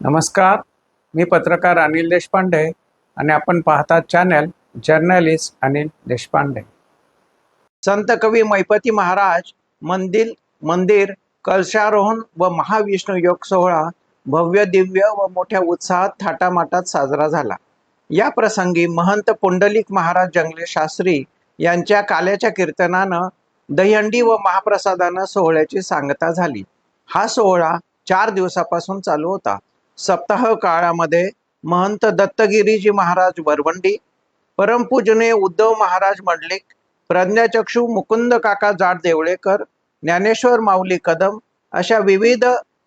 नमस्कार मी पत्रकार अनिल देशपांडे आणि आपण पाहतात चॅनल जर्नलिस्ट अनिल देशपांडे. संत कवी मैपती महाराज मंदिर मंदिर कलशारोहण व महाविष्णू योग सोहळा भव्य दिव्य व मोठ्या उत्साहात थाटामाटात साजरा झाला. या प्रसंगी महंत पुंडलिक महाराज जंगले शास्त्री यांच्या काल्याच्या कीर्तनानं दहीहंडी व महाप्रसादानं सोहळ्याची सांगता झाली. हा सोहळा चार दिवसापासून चालू होता. सप्ताह काळामध्ये महंत दत्तगिरीजी महाराज वरवंडी परमपूजने उद्धव महाराज मंडलिक प्रज्ञाचक्षू मुकुंद काका जाट देवळेकर ज्ञानेश्वर माऊली कदम अशा विविध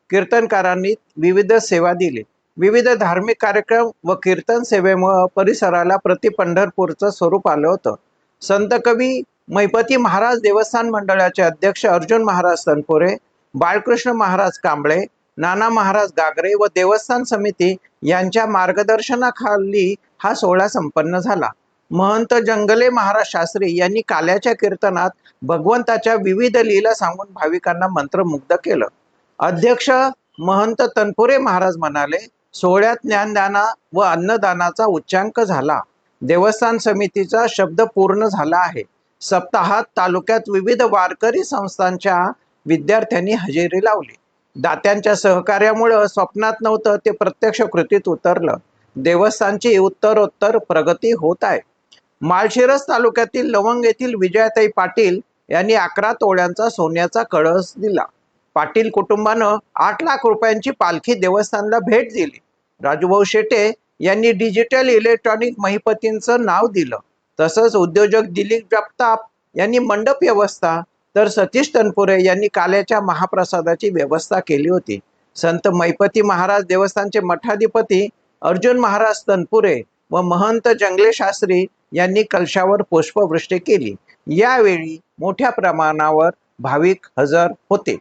कीर्तनकारांनी विविध सेवा दिली. विविध धार्मिक कार्यक्रम व कीर्तन सेवेमुळं परिसराला प्रति पंढरपूरचं स्वरूप आलं होतं. संत कवी मैपती महाराज देवस्थान मंडळाचे अध्यक्ष अर्जुन महाराज तनपुरे बाळकृष्ण महाराज कांबळे नाना महाराज गागरे व देवस्थान समिती यांच्या मार्गदर्शनाखाली हा सोहळा संपन्न झाला. महंत जंगले महाराज शास्त्री यांनी काल्याच्या कीर्तनात भगवंताच्या विविध लीला सांगून भाविकांना मंत्रमुग्ध केलं. अध्यक्ष महंत तनपुरे महाराज म्हणाले सोहळ्यात ज्ञानदाना व अन्नदानाचा उच्चांक झाला. देवस्थान समितीचा शब्द पूर्ण झाला आहे. सप्ताहात तालुक्यात विविध वारकरी संस्थांच्या विद्यार्थ्यांनी हजेरी लावली. दात्यांच्या सहकार्यामुळं स्वप्नात नव्हतं ते प्रत्यक्ष कृतीत उतरलं. देवस्थानची उत्तरोत्तर प्रगती होत आहे. माळशिरस तालुक्यातील लवंग येथील विजयाताई पाटील यांनी अकरा तोळ्यांचा सोन्याचा कळस दिला. पाटील कुटुंबानं आठ लाख रुपयांची पालखी देवस्थानला भेट दिली. राजूभाऊ शेटे यांनी डिजिटल इलेक्ट्रॉनिक महिपतींचं नाव दिलं. तसंच उद्योजक दिलीप जगताप यांनी मंडप व्यवस्था तर सतीश तनपुरे यांनी काल्याच्या महाप्रसादाची व्यवस्था केली होती. संत मैपती महाराज देवस्थानचे मठाधिपती अर्जुन महाराज तनपुरे व महंत जंगले शास्त्री यांनी कलशावर पुष्पवृष्टी केली. यावेळी मोठ्या प्रमाणावर भाविक हजर होते.